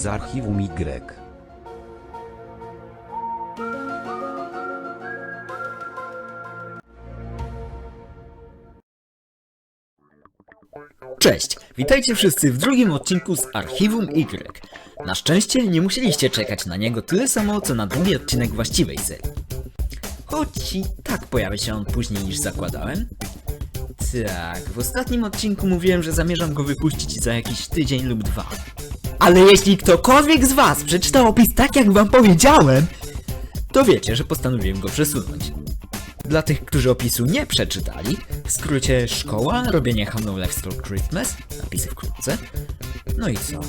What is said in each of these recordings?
z archiwum Y. Cześć, witajcie wszyscy w drugim odcinku z Archiwum Y. Na szczęście nie musieliście czekać na niego tyle samo, co na drugi odcinek właściwej serii. Choć i tak pojawi się on później niż zakładałem. Tak, w ostatnim odcinku mówiłem, że zamierzam go wypuścić za jakiś tydzień lub dwa. Ale jeśli ktokolwiek z was przeczytał opis tak jak wam powiedziałem, to wiecie, że postanowiłem go przesunąć. Dla tych, którzy opisu nie przeczytali, w skrócie szkoła, robienie Life for Christmas, napisy wkrótce. No i co?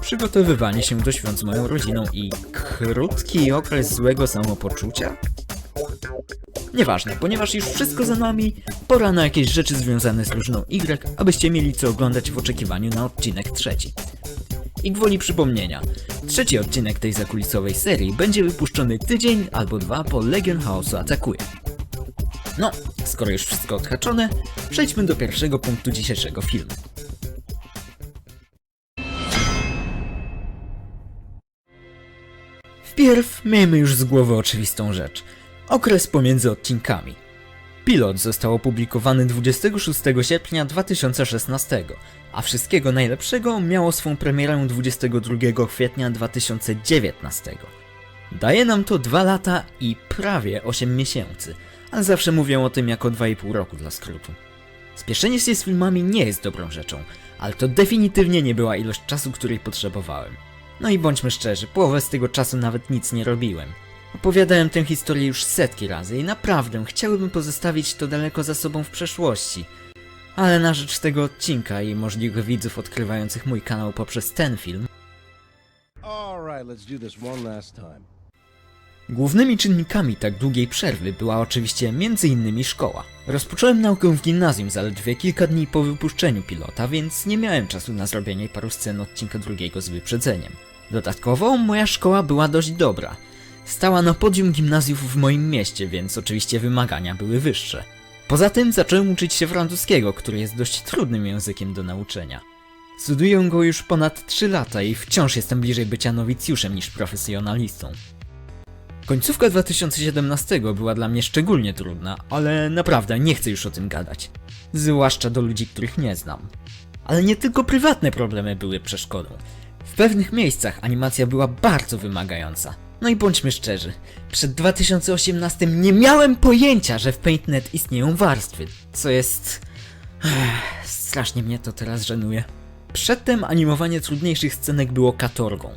Przygotowywanie się do świąt z moją rodziną i krótki okres złego samopoczucia? Nieważne, ponieważ już wszystko za nami, pora na jakieś rzeczy związane z różną Y, abyście mieli co oglądać w oczekiwaniu na odcinek trzeci. I gwoli przypomnienia, trzeci odcinek tej zakulisowej serii będzie wypuszczony tydzień albo dwa po Legion Chaosu atakuje. No, skoro już wszystko odhaczone, przejdźmy do pierwszego punktu dzisiejszego filmu. Wpierw miejmy już z głowy oczywistą rzecz. Okres pomiędzy odcinkami. Pilot został opublikowany 26 sierpnia 2016, a wszystkiego najlepszego miało swą premierę 22 kwietnia 2019. Daje nam to 2 lata i prawie 8 miesięcy, ale zawsze mówię o tym jako 2,5 roku dla skrótu. Spieszenie się z filmami nie jest dobrą rzeczą, ale to definitywnie nie była ilość czasu, której potrzebowałem. No i bądźmy szczerzy, połowę z tego czasu nawet nic nie robiłem. Opowiadałem tę historię już setki razy i naprawdę chciałbym pozostawić to daleko za sobą w przeszłości. Ale na rzecz tego odcinka i możliwych widzów odkrywających mój kanał poprzez ten film. Głównymi czynnikami tak długiej przerwy była oczywiście m.in. szkoła. Rozpocząłem naukę w gimnazjum zaledwie kilka dni po wypuszczeniu pilota, więc nie miałem czasu na zrobienie paru scen odcinka drugiego z wyprzedzeniem. Dodatkowo moja szkoła była dość dobra. Stała na podium gimnazjów w moim mieście, więc oczywiście wymagania były wyższe. Poza tym zacząłem uczyć się francuskiego, który jest dość trudnym językiem do nauczenia. Studiuję go już ponad 3 lata i wciąż jestem bliżej bycia nowicjuszem niż profesjonalistą. Końcówka 2017 była dla mnie szczególnie trudna, ale naprawdę nie chcę już o tym gadać. Zwłaszcza do ludzi, których nie znam. Ale nie tylko prywatne problemy były przeszkodą. W pewnych miejscach animacja była bardzo wymagająca. No i bądźmy szczerzy, przed 2018 nie miałem pojęcia, że w PaintNet istnieją warstwy, co jest... Ech, strasznie mnie to teraz żenuje. Przedtem animowanie trudniejszych scenek było katorgą.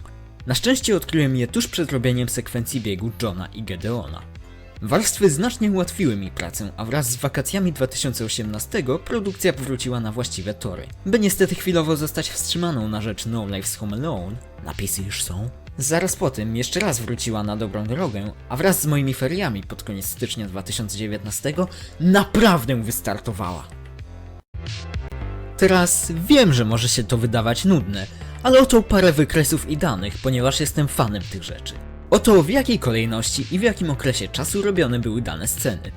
Na szczęście odkryłem je tuż przed robieniem sekwencji biegu Johna i Gedeona. Warstwy znacznie ułatwiły mi pracę, a wraz z wakacjami 2018 produkcja powróciła na właściwe tory. By niestety chwilowo zostać wstrzymaną na rzecz No Lives Home Alone, napisy już są. Zaraz po tym jeszcze raz wróciła na dobrą drogę, a wraz z moimi feriami pod koniec stycznia 2019 naprawdę wystartowała. Teraz wiem, że może się to wydawać nudne, ale oto parę wykresów i danych, ponieważ jestem fanem tych rzeczy. Oto w jakiej kolejności i w jakim okresie czasu robione były dane sceny.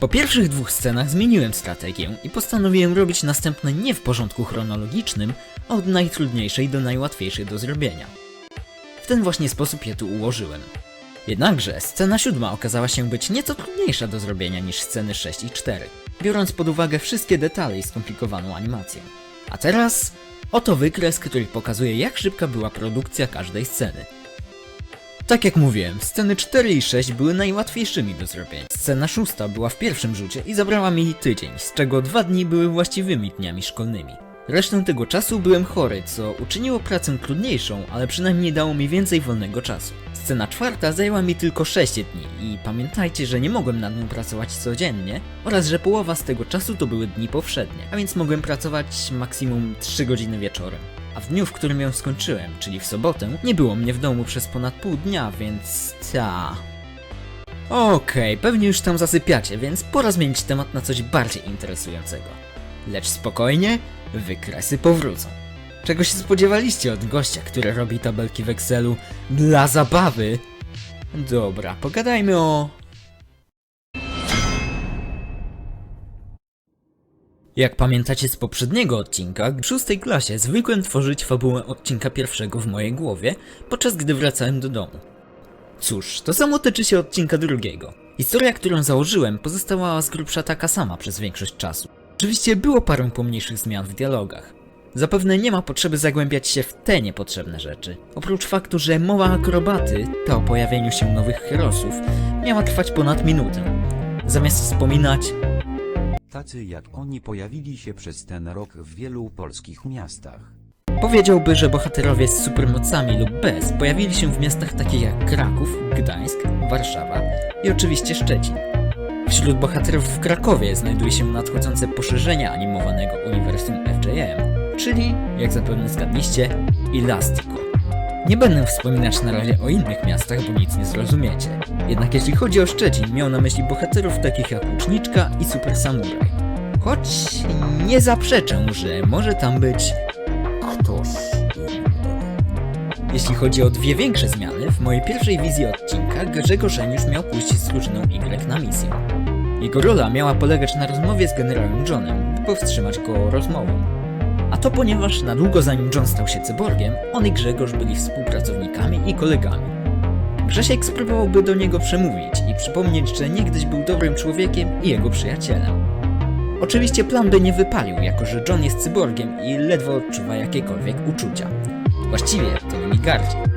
Po pierwszych dwóch scenach zmieniłem strategię i postanowiłem robić następne nie w porządku chronologicznym, od najtrudniejszej do najłatwiejszej do zrobienia. Ten właśnie sposób je tu ułożyłem. Jednakże scena siódma okazała się być nieco trudniejsza do zrobienia niż sceny 6 i 4, biorąc pod uwagę wszystkie detale i skomplikowaną animację. A teraz oto wykres, który pokazuje jak szybka była produkcja każdej sceny. Tak jak mówiłem, sceny 4 i 6 były najłatwiejszymi do zrobienia. Scena 6 była w pierwszym rzucie i zabrała mi tydzień, z czego dwa dni były właściwymi dniami szkolnymi. Resztę tego czasu byłem chory, co uczyniło pracę trudniejszą, ale przynajmniej dało mi więcej wolnego czasu. Scena czwarta zajęła mi tylko 6 dni i pamiętajcie, że nie mogłem nad nią pracować codziennie oraz że połowa z tego czasu to były dni powszednie, a więc mogłem pracować maksimum 3 godziny wieczorem. A w dniu, w którym ją skończyłem, czyli w sobotę, nie było mnie w domu przez ponad pół dnia, więc ta. Okej, pewnie już tam zasypiacie, więc pora zmienić temat na coś bardziej interesującego. Lecz spokojnie, wykresy powrócą. Czego się spodziewaliście od gościa, który robi tabelki w Excelu dla zabawy? Dobra, pogadajmy o... Jak pamiętacie z poprzedniego odcinka, w szóstej klasie zwykłem tworzyć fabułę odcinka pierwszego w mojej głowie, podczas gdy wracałem do domu. Cóż, to samo tyczy się odcinka drugiego. Historia, którą założyłem, pozostała z grubsza taka sama przez większość czasu. Oczywiście było parę pomniejszych zmian w dialogach. Zapewne nie ma potrzeby zagłębiać się w te niepotrzebne rzeczy. Oprócz faktu, że mowa akrobaty, ta o pojawieniu się nowych herosów, miała trwać ponad minutę. Zamiast wspominać Tacy jak oni pojawili się przez ten rok w wielu polskich miastach. Powiedziałby, że bohaterowie z supermocami lub bez pojawili się w miastach takich jak Kraków, Gdańsk, Warszawa i oczywiście Szczecin. Wśród bohaterów w Krakowie znajduje się nadchodzące poszerzenie animowanego uniwersum FJM, czyli, jak zapewne zgadliście, Elastico. Nie będę wspominać na razie o innych miastach, bo nic nie zrozumiecie. Jednak jeśli chodzi o Szczecin, miał na myśli bohaterów takich jak Łuczniczka i Super Samurai. Choć nie zaprzeczę, że może tam być ktoś Jeśli chodzi o dwie większe zmiany, w mojej pierwszej wizji odcinka Grzegorz Eniusz miał z drużyną Y na misję. Jego rola miała polegać na rozmowie z generałem Johnem, by powstrzymać go rozmową. A to ponieważ na długo zanim John stał się cyborgiem, on i Grzegorz byli współpracownikami i kolegami. Grzesiek spróbowałby do niego przemówić i przypomnieć, że niegdyś był dobrym człowiekiem i jego przyjacielem. Oczywiście plan by nie wypalił, jako że John jest cyborgiem i ledwo odczuwa jakiekolwiek uczucia. Właściwie to nimi gardzi.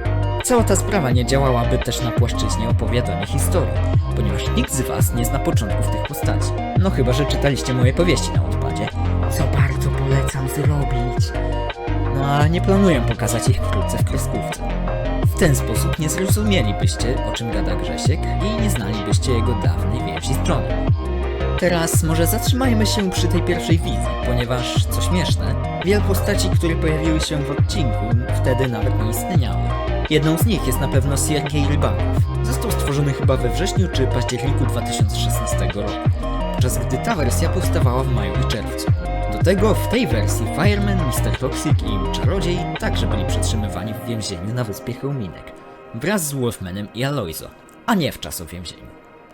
Cała ta sprawa nie działałaby też na płaszczyźnie opowiadania historii, ponieważ nikt z was nie zna początków tych postaci. No chyba, że czytaliście moje powieści na odpadzie, co bardzo polecam zrobić. No a nie planuję pokazać ich wkrótce w kreskówce. W ten sposób nie zrozumielibyście, o czym gada Grzesiek i nie znalibyście jego dawnej więzi z Johnem. Teraz może zatrzymajmy się przy tej pierwszej wizji, ponieważ, co śmieszne, wiele postaci, które pojawiły się w odcinku, wtedy nawet nie istniały. Jedną z nich jest na pewno Siergiej Rybakow. Został stworzony chyba we wrześniu czy październiku 2016 roku, podczas gdy ta wersja powstawała w maju i czerwcu. Do tego w tej wersji Fireman, Mr. Toxic i Czarodziej także byli przetrzymywani w więzieniu na wyspie Chełminek, wraz z Wolfmanem i Aloizo, a nie w czasowięzieniu.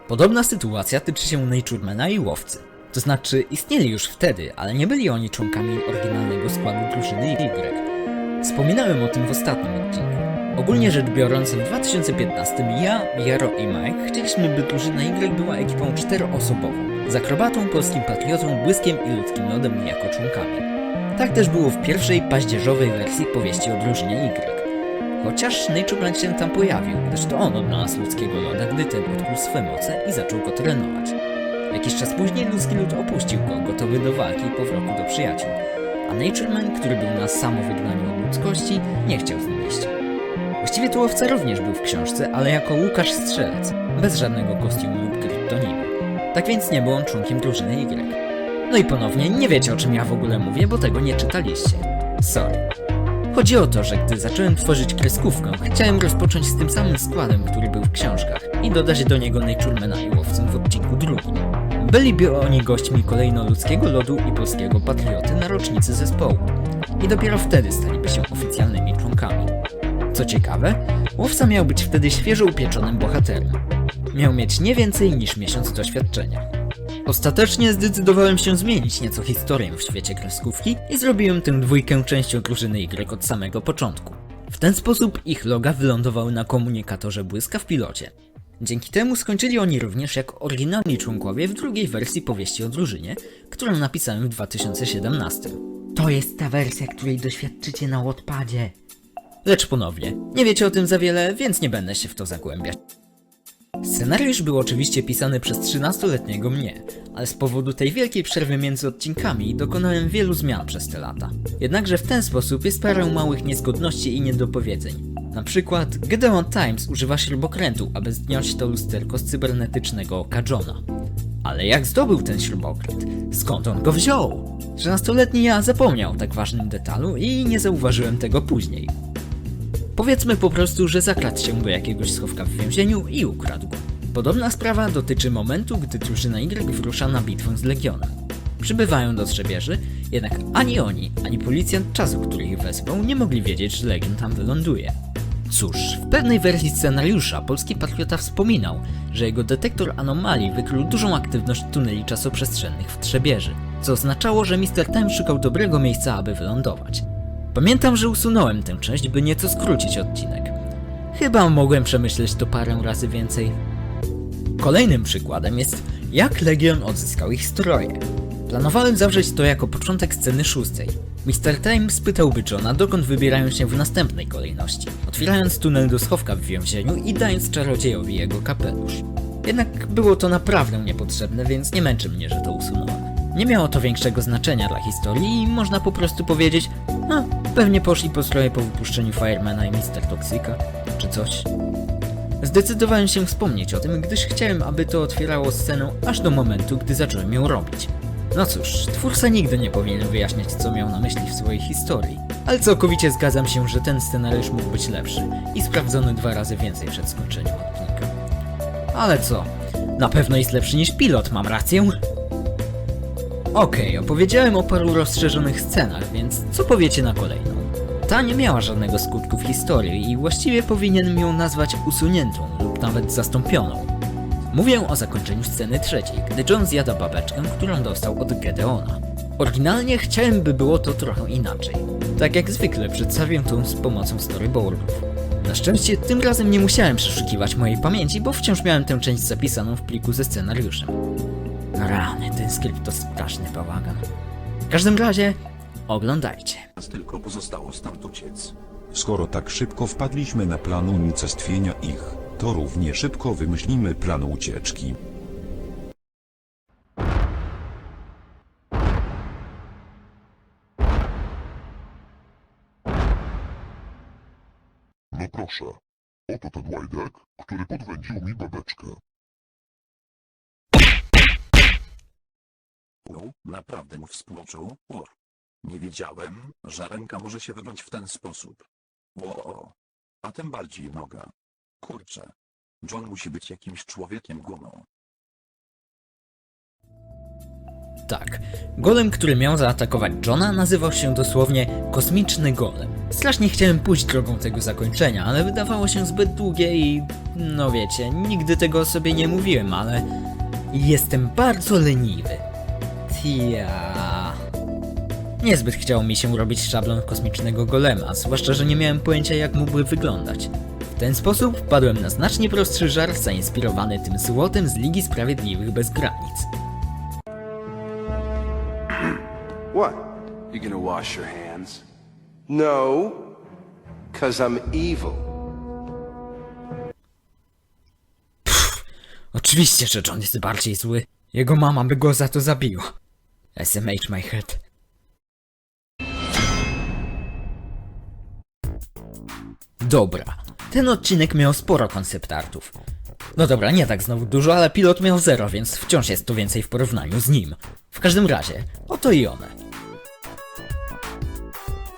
Podobna sytuacja tyczy się Naturemana i Łowcy. To znaczy, istnieli już wtedy, ale nie byli oni członkami oryginalnego składu drużyny Y. Wspominałem o tym w ostatnim odcinku. Ogólnie rzecz biorąc, w 2015 ja, Jaro i Mike chcieliśmy, by drużyna Y była ekipą czteroosobową, z akrobatą, polskim patriotą, błyskiem i ludzkim lodem jako członkami. Tak też było w pierwszej paździerzowej wersji powieści o drużynie Y. Chociaż Natureman się tam pojawił, gdyż to on odnalazł ludzkiego loda, gdy ten odkrył swe moce i zaczął go trenować. Jakiś czas później ludzki lud opuścił go, gotowy do walki i powrotu do przyjaciół, a Natureman, który był na samo wygnaniu od ludzkości, nie chciał z nim iść. Właściwie tu łowca również był w książce, ale jako Łukasz Strzelec, bez żadnego kostiumu lub kryptoninu. Tak więc nie był on członkiem drużyny Y. No i ponownie, nie wiecie o czym ja w ogóle mówię, bo tego nie czytaliście. Sorry. Chodzi o to, że gdy zacząłem tworzyć kreskówkę, chciałem rozpocząć z tym samym składem, który był w książkach i dodać do niego Naturemana i łowcę w odcinku drugim. Byliby oni gośćmi kolejno ludzkiego lodu i polskiego patrioty na rocznicy zespołu. I dopiero wtedy staliby się oficjalnymi członkami. Co ciekawe, łowca miał być wtedy świeżo upieczonym bohaterem. Miał mieć nie więcej niż miesiąc doświadczenia. Ostatecznie zdecydowałem się zmienić nieco historię w świecie kreskówki i zrobiłem tę dwójkę częścią drużyny Y od samego początku. W ten sposób ich loga wylądowały na komunikatorze błyska w pilocie. Dzięki temu skończyli oni również jak oryginalni członkowie w drugiej wersji powieści o drużynie, którą napisałem w 2017. To jest ta wersja, której doświadczycie na Wattpadzie. Lecz ponownie, nie wiecie o tym za wiele, więc nie będę się w to zagłębiać. Scenariusz był oczywiście pisany przez 13-letniego mnie, ale z powodu tej wielkiej przerwy między odcinkami dokonałem wielu zmian przez te lata. Jednakże w ten sposób jest parę małych niezgodności i niedopowiedzeń. Na przykład Gedeon Times używa śrubokrętu, aby zdjąć to lusterko z cybernetycznego oka Johna. Ale jak zdobył ten śrubokręt? Skąd on go wziął? 13-letni ja zapomniał o tak ważnym detalu i nie zauważyłem tego później. Powiedzmy po prostu, że zakradł się do jakiegoś schowka w więzieniu i ukradł go. Podobna sprawa dotyczy momentu, gdy drużyna Y wyrusza na bitwę z Legionem. Przybywają do Trzebieży, jednak ani oni, ani policjant czasu, który ich wezwał, nie mogli wiedzieć, że Legion tam wyląduje. Cóż, w pewnej wersji scenariusza polski patriota wspominał, że jego detektor anomalii wykrył dużą aktywność tuneli czasoprzestrzennych w Trzebieży. co oznaczało, że Mr. Time szukał dobrego miejsca, aby wylądować. Pamiętam, że usunąłem tę część, by nieco skrócić odcinek. Chyba mogłem przemyśleć to parę razy więcej. Kolejnym przykładem jest, jak Legion odzyskał ich stroje. Planowałem zawrzeć to jako początek sceny szóstej. Mr. Time spytałby Johna, dokąd wybierają się w następnej kolejności, otwierając tunel do schowka w więzieniu i dając czarodziejowi jego kapelusz. Jednak było to naprawdę niepotrzebne, więc nie męczy mnie, że to usunąłem. Nie miało to większego znaczenia dla historii i można po prostu powiedzieć, no, pewnie poszli po stroje po wypuszczeniu Firemana i Mr. Toxica, czy coś. Zdecydowałem się wspomnieć o tym, gdyż chciałem, aby to otwierało scenę aż do momentu, gdy zacząłem ją robić. No cóż, twórca nigdy nie powinien wyjaśniać, co miał na myśli w swojej historii. Ale całkowicie zgadzam się, że ten scenariusz mógł być lepszy i sprawdzony dwa razy więcej przed skończeniem odcinka. Ale co? Na pewno jest lepszy niż pilot, mam rację? Okej, opowiedziałem o paru rozszerzonych scenach, więc co powiecie na kolejną? Ta nie miała żadnego skutku w historii i właściwie powinienem ją nazwać usuniętą lub nawet zastąpioną. Mówię o zakończeniu sceny trzeciej, gdy John zjada babeczkę, którą dostał od Gedeona. Oryginalnie chciałem, by było to trochę inaczej. Tak jak zwykle przedstawię to z pomocą storyboardów. Na szczęście tym razem nie musiałem przeszukiwać mojej pamięci, bo wciąż miałem tę część zapisaną w pliku ze scenariuszem. Rany, ten skrypt to straszny bałagan. W każdym razie, oglądajcie. Nas tylko pozostało stąd uciec. Skoro tak szybko wpadliśmy na plan unicestwienia ich, to równie szybko wymyślimy plan ucieczki. No proszę, oto ten łajdek, który podwędził mi babeczkę. U, naprawdę mu współczuł? O, nie wiedziałem, że ręka może się wybrać w ten sposób. O, a tym bardziej noga. Kurczę. John musi być jakimś człowiekiem gumą. Tak, golem, który miał zaatakować Johna, nazywał się dosłownie Kosmiczny Golem. Strasznie chciałem pójść drogą tego zakończenia, ale wydawało się zbyt długie i... no wiecie, nigdy tego sobie nie mówiłem, ale... Jestem bardzo leniwy. Tia. Niezbyt chciało mi się robić szablon kosmicznego golema, zwłaszcza, że nie miałem pojęcia jak mógłby wyglądać. W ten sposób wpadłem na znacznie prostszy żart zainspirowany tym złotem z Ligi Sprawiedliwych Bez Granic. What? You gonna wash your hands? No, because I'm evil. Oczywiście, że John jest bardziej zły. Jego mama by go za to zabiła. SMH my head. Dobra, ten odcinek miał sporo konceptartów. No dobra, nie tak znowu dużo, ale pilot miał zero, więc wciąż jest to więcej w porównaniu z nim. W każdym razie, oto i one.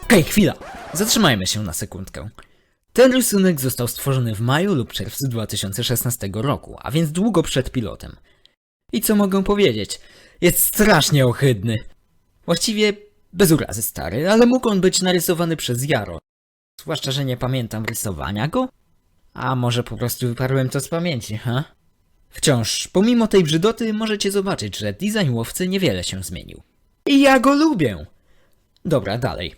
Hej, chwila! Zatrzymajmy się na sekundkę. Ten rysunek został stworzony w maju lub czerwcu 2016 roku, a więc długo przed pilotem. I co mogę powiedzieć? Jest strasznie ohydny. Właściwie bez urazy stary, ale mógł on być narysowany przez Jaro. Zwłaszcza, że nie pamiętam rysowania go? A może po prostu wyparłem to z pamięci, ha? Wciąż, pomimo tej brzydoty, możecie zobaczyć, że design łowcy niewiele się zmienił. I ja go lubię! Dobra, dalej.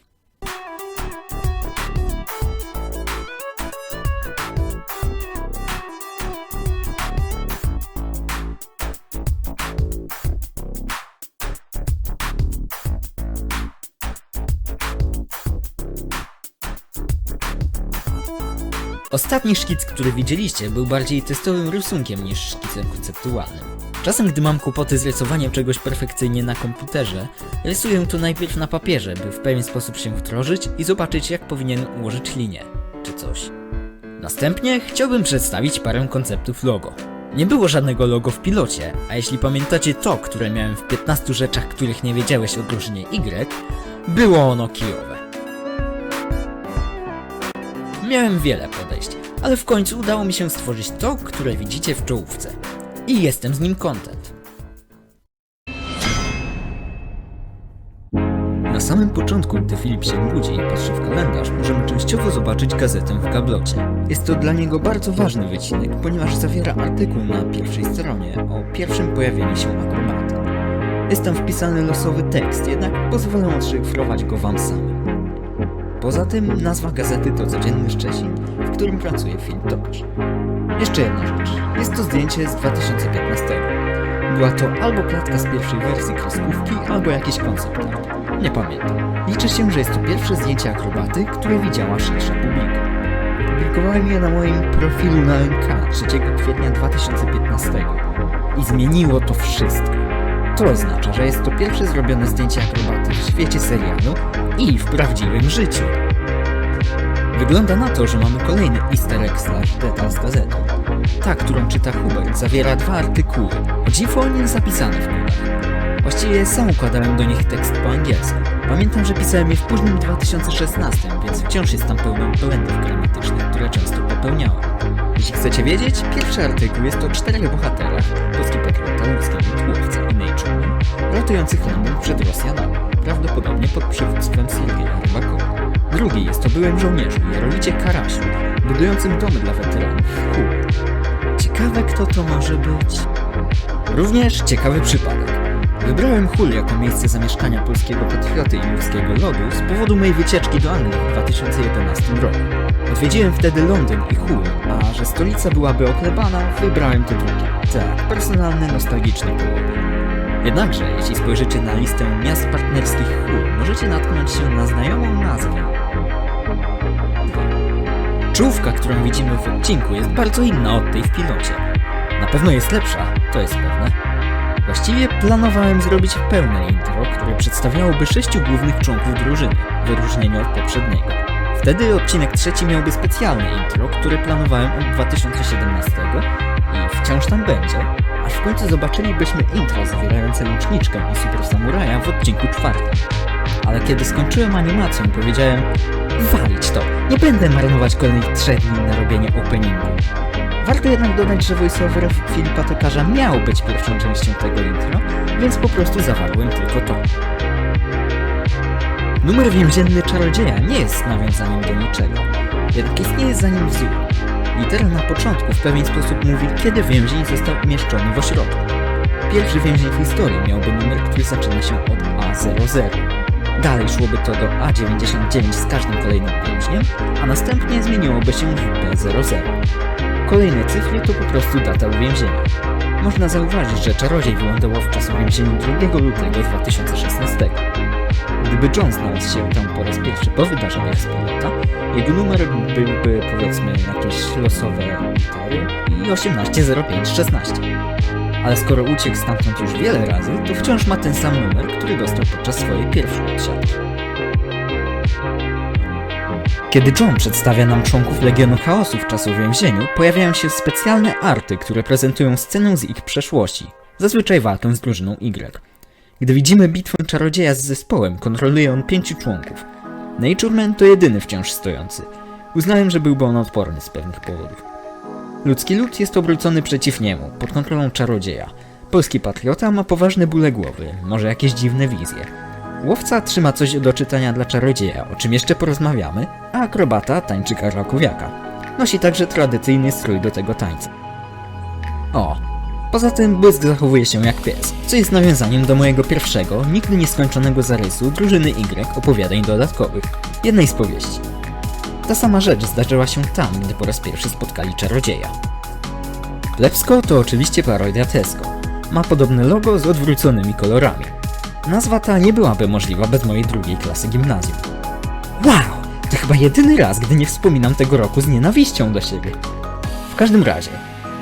Ostatni szkic, który widzieliście, był bardziej testowym rysunkiem niż szkicem konceptualnym. Czasem, gdy mam kłopoty z rysowaniem czegoś perfekcyjnie na komputerze, rysuję to najpierw na papierze, by w pewien sposób się wdrożyć i zobaczyć, jak powinien ułożyć linię, czy coś. Następnie chciałbym przedstawić parę konceptów logo. Nie było żadnego logo w pilocie, a jeśli pamiętacie to, które miałem w 15 rzeczach, których nie wiedziałeś o drużynie Y, było ono kijowe. Miałem wiele ale w końcu udało mi się stworzyć to, które widzicie w czołówce. I jestem z nim content. Na samym początku, gdy Filip się budzi i patrzy w kalendarz, możemy częściowo zobaczyć gazetę w gablocie. Jest to dla niego bardzo ważny wycinek, ponieważ zawiera artykuł na pierwszej stronie o pierwszym pojawieniu się akrobaty. Jest tam wpisany losowy tekst, jednak pozwolę odszyfrować go wam samym. Poza tym nazwa gazety to Codzienny Szczecin, w którym pracuje film Tokarz. Jeszcze jedna rzecz. Jest to zdjęcie z 2015. Była to albo klatka z pierwszej wersji kreskówki, albo jakiś koncept. Nie pamiętam. Liczy się, że jest to pierwsze zdjęcie akrobaty, które widziała szersza publika. Publikowałem je na moim profilu na NK 3 kwietnia 2015 i zmieniło to wszystko. To oznacza, że jest to pierwsze zrobione zdjęcie akrobaty w świecie serialu i w prawdziwym życiu. Wygląda na to, że mamy kolejny easter egg slash detal z gazetą. Ta, którą czyta Hubert, zawiera dwa artykuły, o dziwo nie zapisane w knigach. Właściwie sam układałem do nich tekst po angielsku. Pamiętam, że pisałem je w późnym 2016, więc wciąż jest tam pełno błędów gramatycznych, które często popełniałem. Jeśli chcecie wiedzieć, pierwszy artykuł jest o czterech bohaterach, polski patriota, ludzki łowca i Natureman, ratujących Londyn przed Rosjanami, prawdopodobnie pod przywództwem Siergieja Rybakowa. Drugi jest o byłym żołnierzu, Jarolicie Karasiu, budującym domy dla weteranów w. Ciekawe kto to może być. Również ciekawy przypadek. Wybrałem Hull jako miejsce zamieszkania polskiego patrioty i ludzkiego lodu z powodu mojej wycieczki do Anglii w 2011 roku. Odwiedziłem wtedy Londyn i Hull, a że stolica byłaby oklebana, wybrałem to drugie. Tak, personalny, nostalgiczny powód. Jednakże, jeśli spojrzycie na listę miast partnerskich Hull, możecie natknąć się na znajomą nazwę. Czołówka, którą widzimy w odcinku, jest bardzo inna od tej w pilocie. Na pewno jest lepsza, to jest pewne. Właściwie planowałem zrobić pełne intro, które przedstawiałoby sześciu głównych członków drużyny, w odróżnieniu od poprzedniego. Wtedy odcinek trzeci miałby specjalne intro, które planowałem od 2017 i wciąż tam będzie, aż w końcu zobaczylibyśmy intro zawierające łuczniczkę i super samuraja w odcinku czwartym. Ale kiedy skończyłem animacją, powiedziałem walić to, nie będę marnować kolejnych trzech dni na robienie openingu. Warto jednak dodać, że voiceover Filipa Tokarza miał być pierwszą częścią tego intro, więc po prostu zawarłem tylko to. Numer więzienny czarodzieja nie jest nawiązaniem do niczego, jednak istnieje za nim wzór. Litera na początku w pewien sposób mówi, kiedy więzień został umieszczony w ośrodku. Pierwszy więzień w historii miałby numer, który zaczyna się od A00. Dalej szłoby to do A99 z każdym kolejnym więźniem, a następnie zmieniłoby się w B00. Kolejne cyfry to po prostu data uwięzienia. Można zauważyć, że czarodziej wylądował w czasie więzieniu 2 lutego 2016. Gdyby John znalazł się tam po raz pierwszy po wydarzeniach z pilota, jego numer byłby powiedzmy jakieś losowe litery i 180516. Ale skoro uciekł stamtąd już wiele razy, to wciąż ma ten sam numer, który dostał podczas swojej pierwszej odsiadki. Kiedy John przedstawia nam członków Legionu Chaosu w czasu więzieniu, pojawiają się specjalne arty, które prezentują scenę z ich przeszłości, zazwyczaj walkę z drużyną Y. Gdy widzimy bitwę czarodzieja z zespołem, kontroluje on pięciu członków. Natureman to jedyny wciąż stojący. Uznałem, że byłby on odporny z pewnych powodów. Ludzki lud jest obrócony przeciw niemu, pod kontrolą czarodzieja. Polski patriota ma poważne bóle głowy, może jakieś dziwne wizje. Łowca trzyma coś do czytania dla czarodzieja, o czym jeszcze porozmawiamy, a akrobata tańczy karlakowiaka. Nosi także tradycyjny strój do tego tańca. O, poza tym błysk zachowuje się jak pies, co jest nawiązaniem do mojego pierwszego, nigdy nieskończonego zarysu drużyny Y opowiadań dodatkowych, jednej z powieści. Ta sama rzecz zdarzyła się tam, gdy po raz pierwszy spotkali czarodzieja. Plebsko to oczywiście parodia Tesco. Ma podobne logo z odwróconymi kolorami. Nazwa ta nie byłaby możliwa bez mojej drugiej klasy gimnazjum. Wow! To chyba jedyny raz, gdy nie wspominam tego roku z nienawiścią do siebie. W każdym razie,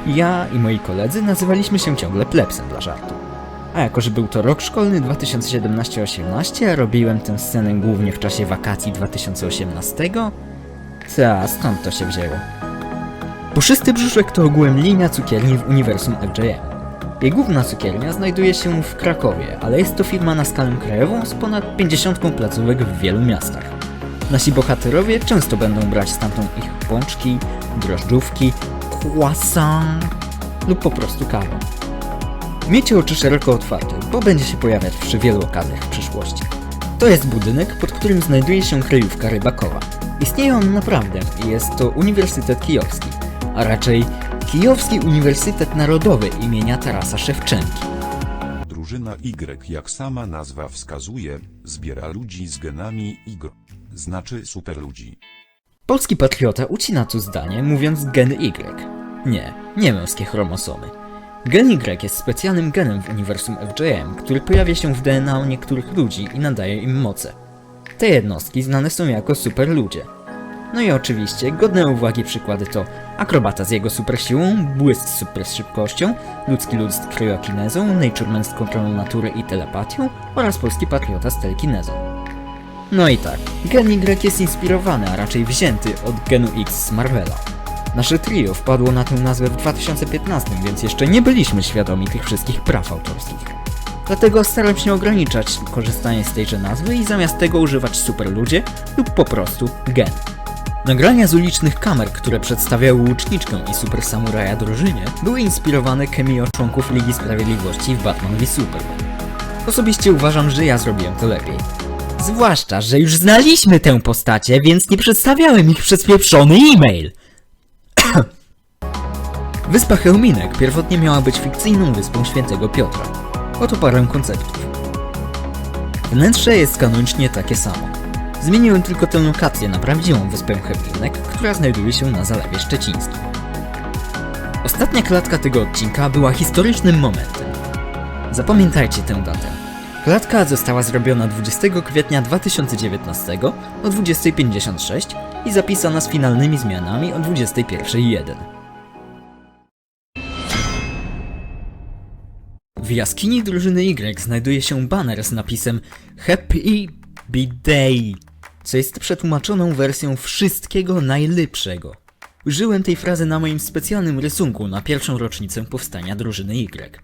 ja i moi koledzy nazywaliśmy się ciągle plebsem dla żartu. A jako, że był to rok szkolny 2017-18, a robiłem tę scenę głównie w czasie wakacji 2018, ta, skąd to się wzięło? Puszysty brzuszek to ogółem linia cukierni w uniwersum FJM. Jej główna cukiernia znajduje się w Krakowie, ale jest to firma na skalę krajową z ponad 50 placówek w wielu miastach. Nasi bohaterowie często będą brać stamtąd ich pączki, drożdżówki, croissant lub po prostu kawę. Miejcie oczy szeroko otwarte, bo będzie się pojawiać przy wielu okazjach w przyszłości. To jest budynek, pod którym znajduje się kryjówka rybakowa. Istnieje on naprawdę i jest to Uniwersytet Kijowski, a raczej Kijowski Uniwersytet Narodowy imienia Tarasa Szewczenki. drużyna Y jak sama nazwa wskazuje, zbiera ludzi z genami Y. Znaczy super ludzi. Polski patriota ucina tu zdanie, mówiąc gen Y. Nie, nie męskie chromosomy. Gen Y jest specjalnym genem w uniwersum FJM, który pojawia się w DNA niektórych ludzi i nadaje im moce. Te jednostki znane są jako superludzie. No i oczywiście godne uwagi przykłady to akrobata z jego supersiłą, błysk z super szybkością, ludzki lud z kryokinezą, natureman z kontrolą natury i telepatią oraz polski patriota z telekinezą. No i tak, gen Y jest inspirowany, a raczej wzięty od genu X z Marvela. Nasze trio wpadło na tę nazwę w 2015, więc jeszcze nie byliśmy świadomi tych wszystkich praw autorskich. Dlatego staram się ograniczać korzystanie z tejże nazwy i zamiast tego używać superludzie lub po prostu gen. Nagrania z ulicznych kamer, które przedstawiały łuczniczkę i super samuraja drużynie, były inspirowane cameo członków Ligi Sprawiedliwości w Batman v Superman. Osobiście uważam, że ja zrobiłem to lepiej. Zwłaszcza, że już znaliśmy tę postacie, więc nie przedstawiałem ich przez pieprzony e-mail. Wyspa Chełminek pierwotnie miała być fikcyjną wyspą świętego Piotra. Oto parę konceptów. Wnętrze jest kanonicznie takie samo. Zmieniłem tylko tę lokację na prawdziwą wyspę Chełminek, która znajduje się na Zalewie Szczecińskim. Ostatnia klatka tego odcinka była historycznym momentem. Zapamiętajcie tę datę. Klatka została zrobiona 20 kwietnia 2019 o 20.56 i zapisana z finalnymi zmianami o 21.01. W jaskini drużyny Y znajduje się baner z napisem Happy B-Day, co jest przetłumaczoną wersją wszystkiego najlepszego. Użyłem tej frazy na moim specjalnym rysunku na pierwszą rocznicę powstania drużyny Y.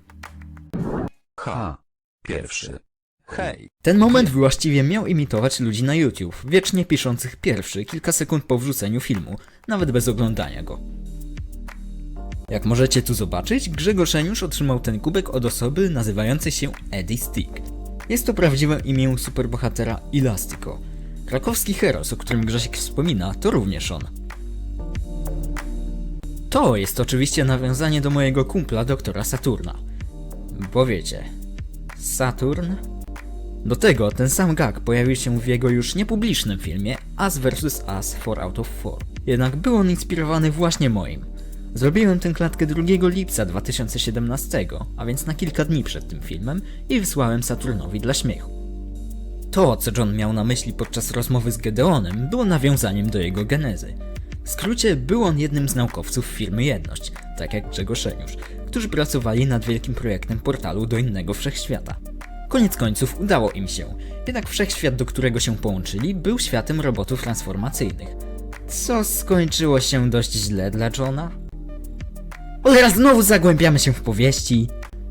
Ha. Pierwszy. Hej. Ten moment właściwie miał imitować ludzi na YouTube, wiecznie piszących pierwszy kilka sekund po wrzuceniu filmu, nawet bez oglądania go. Jak możecie tu zobaczyć, Grzegorz Eniusz otrzymał ten kubek od osoby nazywającej się Eddie Stick. Jest to prawdziwe imię superbohatera Elastico. Krakowski heros, o którym Grzesiek wspomina, to również on. To jest oczywiście nawiązanie do mojego kumpla doktora Saturna. Bo wiecie, Saturn do tego ten sam gag pojawił się w jego już niepublicznym filmie Us vs. Us 4 out of 4. Jednak był on inspirowany właśnie moim. Zrobiłem tę klatkę 2 lipca 2017, a więc na kilka dni przed tym filmem i wysłałem Saturnowi dla śmiechu. To, co John miał na myśli podczas rozmowy z Gedeonem, było nawiązaniem do jego genezy. W skrócie, był on jednym z naukowców firmy Jedność, tak jak Grzegorz Eniusz, którzy pracowali nad wielkim projektem portalu do innego wszechświata. Koniec końców udało im się, jednak wszechświat, do którego się połączyli, był światem robotów transformacyjnych. Co skończyło się dość źle dla Johna? Cholera, znowu zagłębiamy się w powieści.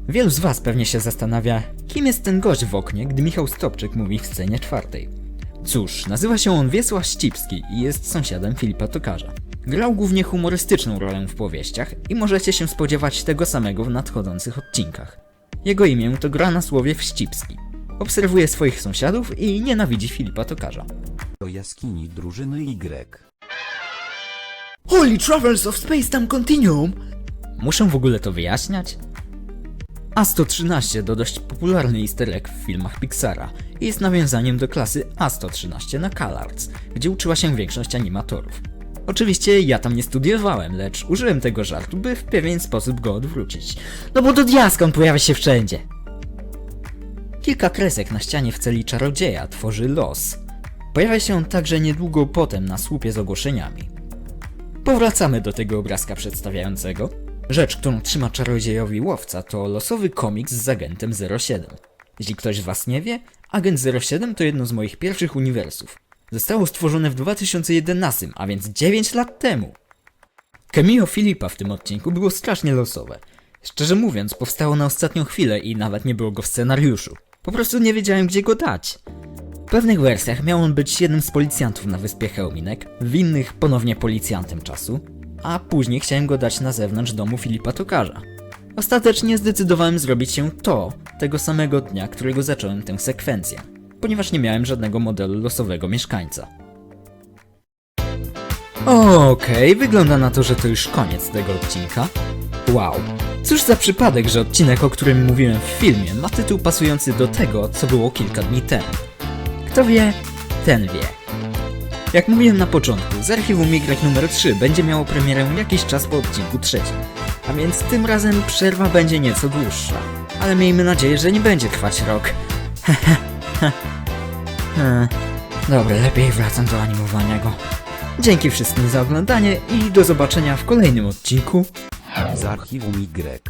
Wielu z was pewnie się zastanawia, kim jest ten gość w oknie, gdy Michał Stopczyk mówi w scenie czwartej. Cóż, nazywa się on Wiesław Ścipski i jest sąsiadem Filipa Tokarza. Grał głównie humorystyczną rolę w powieściach i możecie się spodziewać tego samego w nadchodzących odcinkach. Jego imię to gra na słowie Wścibski. Obserwuje swoich sąsiadów i nienawidzi Filipa Tokarza. Do jaskini drużyny Y. Holy Travels of Space Time Continuum! Muszę w ogóle to wyjaśniać? A113 to dość popularny easter egg w filmach Pixara i jest nawiązaniem do klasy A113 na CalArts, gdzie uczyła się większość animatorów. Oczywiście ja tam nie studiowałem, lecz użyłem tego żartu, by w pewien sposób go odwrócić. No bo do diaska on pojawia się wszędzie. Kilka kresek na ścianie w celi czarodzieja tworzy los. Pojawia się on także niedługo potem na słupie z ogłoszeniami. Powracamy do tego obrazka przedstawiającego. Rzecz, którą trzyma czarodziejowi łowca, to losowy komiks z agentem 07. Jeśli ktoś z was nie wie, agent 07 to jedno z moich pierwszych uniwersów. Zostało stworzone w 2011, a więc 9 lat temu. Cameo Filipa w tym odcinku było strasznie losowe. Szczerze mówiąc, powstało na ostatnią chwilę i nawet nie było go w scenariuszu. Po prostu nie wiedziałem, gdzie go dać. W pewnych wersjach miał on być jednym z policjantów na wyspie Chełminek, w innych ponownie policjantem czasu, a później chciałem go dać na zewnątrz domu Filipa Tokarza. Ostatecznie zdecydowałem zrobić się to tego samego dnia, którego zacząłem tę sekwencję, ponieważ nie miałem żadnego modelu losowego mieszkańca. Okej, wygląda na to, że to już koniec tego odcinka. Wow, Cóż za przypadek, że odcinek, o którym mówiłem w filmie, ma tytuł pasujący do tego, co było kilka dni temu. Kto wie, ten wie. Jak mówiłem na początku, z archiwum Y numer 3 będzie miało premierę jakiś czas po odcinku trzecim, a więc tym razem przerwa będzie nieco dłuższa. Ale miejmy nadzieję, że nie będzie trwać rok. Dobra, lepiej wracam do animowania go. Dzięki wszystkim za oglądanie i do zobaczenia w kolejnym odcinku Z archiwum Y.